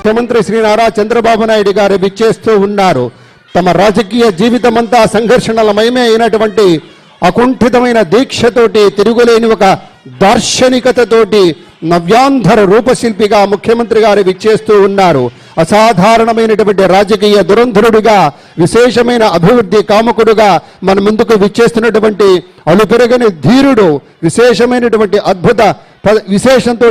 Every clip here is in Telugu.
ముఖ్యమంత్రి శ్రీ నారా చంద్రబాబు నాయుడు గారు విచ్చేస్తూ ఉన్నారు. తమ రాజకీయ జీవితమంతా సంఘర్షణలమయమే అయినటువంటి అకుంఠితమైన దీక్షతోటి తిరుగులేని ఒక దార్శనికతతోటి నవ్యాంధర రూపశిల్పిగా ముఖ్యమంత్రి గారు విచ్చేస్తూ ఉన్నారు. అసాధారణమైనటువంటి రాజకీయ దురంధరుడిగా విశేషమైన అభివృద్ధి కాముకుడుగా మన ముందుకు విచ్చేస్తున్నటువంటి అలుపెరగని ధీరుడు విశేషమైనటువంటి అద్భుత విశేషంతో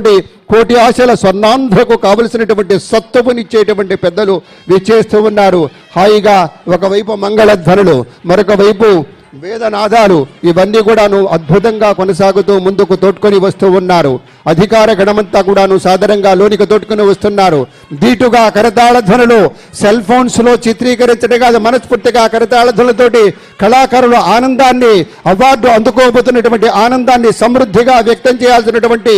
కోటి ఆశల స్వర్ణాంధ్రకు కావలసినటువంటి సత్వమునిచ్చేటువంటి పెద్దలు విచ్చేస్తూ ఉన్నారు. హాయిగా ఒకవైపు మంగళధ్వనులు మరొక వైపు వేదనాదాలు ఇవన్నీ కూడాను అద్భుతంగా కొనసాగుతూ ముందుకు తోడ్కొని వస్తూ ఉన్నారు. అధికార గణమంతా కూడాను సాధారణంగా లోనికి తోడ్కొని వస్తున్నారు. దీటుగా కరతాళధ్వనులు సెల్ ఫోన్స్లో చిత్రీకరించడం కాదు మనస్ఫూర్తిగా కరతాళ ధ్వనులతోటి కళాకారుల ఆనందాన్ని అవార్డు అందుకోబోతున్నటువంటి ఆనందాన్ని సమృద్ధిగా వ్యక్తం చేయాల్సినటువంటి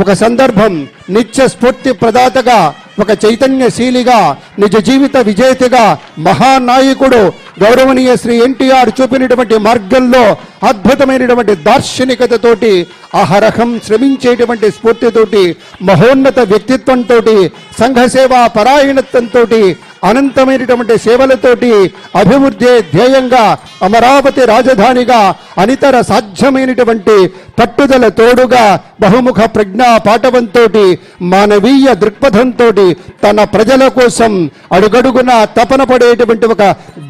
ఒక సందర్భం నిత్య స్ఫూర్తి ప్రదాతగా ఒక చైతన్యశీలిగా నిజ జీవిత విజేతగా మహానాయకుడు గౌరవనీయ శ్రీ ఎన్టీఆర్ చూపినటువంటి మార్గంలో అద్భుతమైనటువంటి దార్శనికతతోటి అహరహం శ్రమించేటువంటి స్ఫూర్తితోటి మహోన్నత వ్యక్తిత్వంతో సంఘ సేవా పరాయణత్వంతో అనంతమైనటువంటి సేవలతోటి అభివృద్ధి ధ్యేయంగా అమరావతి రాజధానిగా అనితర సాధ్యమైనటువంటి పట్టుదల తోడుగా బహుముఖ ప్రజ్ఞా పాఠవంతో మానవీయ దృక్పథంతో తన ప్రజల కోసం అడుగడుగున తపన పడేటువంటి ఒక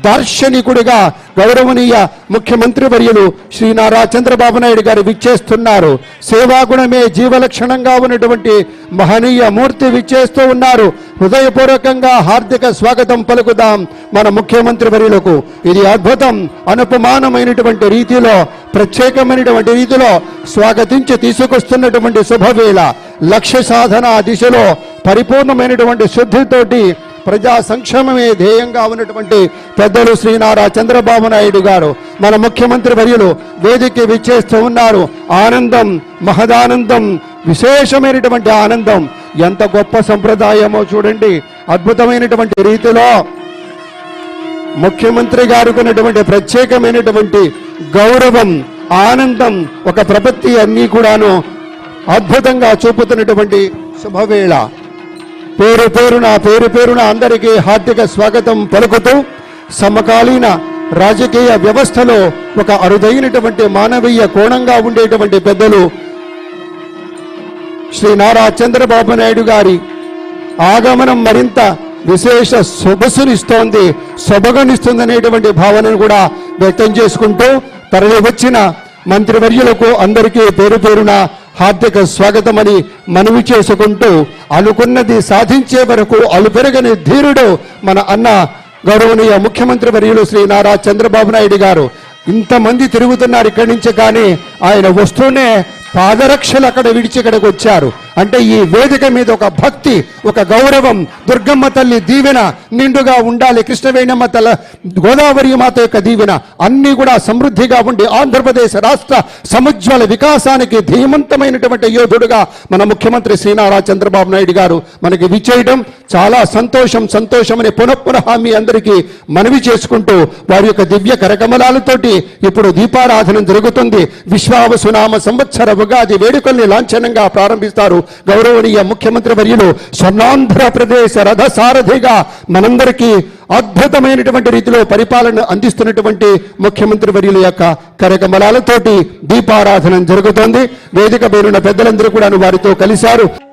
దార్శనికుడిగా గౌరవనీయ ముఖ్యమంత్రి వర్యులు శ్రీ నారా చంద్రబాబు నాయుడు గారు విచ్చేస్తున్నారు. సేవాగుణమే జీవలక్షణంగా ఉన్నటువంటి మహనీయ మూర్తి విచ్చేస్తూ ఉన్నారు. హృదయపూర్వకంగా హార్దిక స్వాగతం పలుకుదాం మన ముఖ్యమంత్రి వర్యులకు. ఇది అద్భుతం. అనుపమానమైనటువంటి రీతిలో ప్రత్యేకమైనటువంటి రీతిలో స్వాగతించి తీసుకొస్తున్నటువంటి శుభవేళ లక్ష్య సాధన దిశలో పరిపూర్ణమైనటువంటి శుద్ధితోటి ప్రజా సంక్షేమమే ధ్యేయంగా ఉన్నటువంటి పెద్దలు శ్రీ నారా చంద్రబాబు నాయుడు గారు. మన ముఖ్యమంత్రి వర్యులు వేదిక విచ్చేస్తూ ఉన్నారు. ఆనందం మహదానందం విశేషమైనటువంటి ఆనందం. ఎంత గొప్ప సంప్రదాయమో చూడండి. అద్భుతమైనటువంటి రీతిలో ముఖ్యమంత్రి గారికి ఉన్నటువంటి ప్రత్యేకమైనటువంటి గౌరవం ఆనందం ఒక ప్రపత్తి అన్నీ కూడాను అద్భుతంగా చూపుతున్నటువంటి శుభవేళ. పేరు పేరున పేరు పేరున అందరికీ హార్దిక స్వాగతం పలుకుతూ సమకాలీన రాజకీయ వ్యవస్థలో ఒక అరుదైనటువంటి మానవీయ కోణంగా ఉండేటువంటి పెద్దలు శ్రీ నారా చంద్రబాబు నాయుడు గారి ఆగమనం మరింత విశేష సొగసునిస్తోంది సొబగనిస్తుందనేటువంటి భావనను కూడా వ్యక్తం చేసుకుంటూ తరలి వచ్చిన మంత్రివర్యులకు అందరికీ పేరు పేరున హార్దిక స్వాగతమని మనవి చేసుకుంటూ అనుకున్నది సాధించే వరకు అలుపెరగని ధీరుడు మన అన్న గౌరవనీయ ముఖ్యమంత్రి వర్యులు శ్రీ నారా చంద్రబాబు నాయుడు గారు. ఇంతమంది తిరుగుతున్నారు ఇక్కడి నుంచి కానీ ఆయన వస్తూనే పాదరక్షలు అక్కడ విడిచి ఇక్కడికి వచ్చారు. అంటే ఈ వేదిక మీద ఒక భక్తి ఒక గౌరవం దుర్గమ్మ తల్లి దీవెన నిండుగా ఉండాలి. కృష్ణవేణమ్మ తల గోదావరి మాత యొక్క దీవెన అన్ని కూడా సమృద్ధిగా ఉండి ఆంధ్రప్రదేశ్ రాష్ట్ర సముజ్వల వికాసానికి ధీమంతమైనటువంటి యోధుడుగా మన ముఖ్యమంత్రి శ్రీనారా చంద్రబాబు నాయుడు గారు మనకి విచ్చేయడం చాలా సంతోషం. సంతోషం అని పునఃపునః మీ అందరికీ మనవి చేసుకుంటూ వారి యొక్క దివ్య కరకమలాలతోటి ఇప్పుడు దీపారాధన జరుగుతుంది. విశ్వావసునామ సంవత్సర ఉగాది వేడుకల్ని లాంఛనంగా ప్రారంభిస్తారు. గౌరవనీయ ముఖ్యమంత్రి వర్యులు స్వర్ణాంధ్రప్రదేశ్ రథ సారథిగా మనందరికీ అద్భుతమైనటువంటి రీతిలో పరిపాలన అందిస్తున్నటువంటి ముఖ్యమంత్రి వర్యుల యొక్క కరకమలాలతోటి దీపారాధన జరుగుతోంది. వేదిక పేరున్న పెద్దలందరూ కూడా వారితో కలిశారు.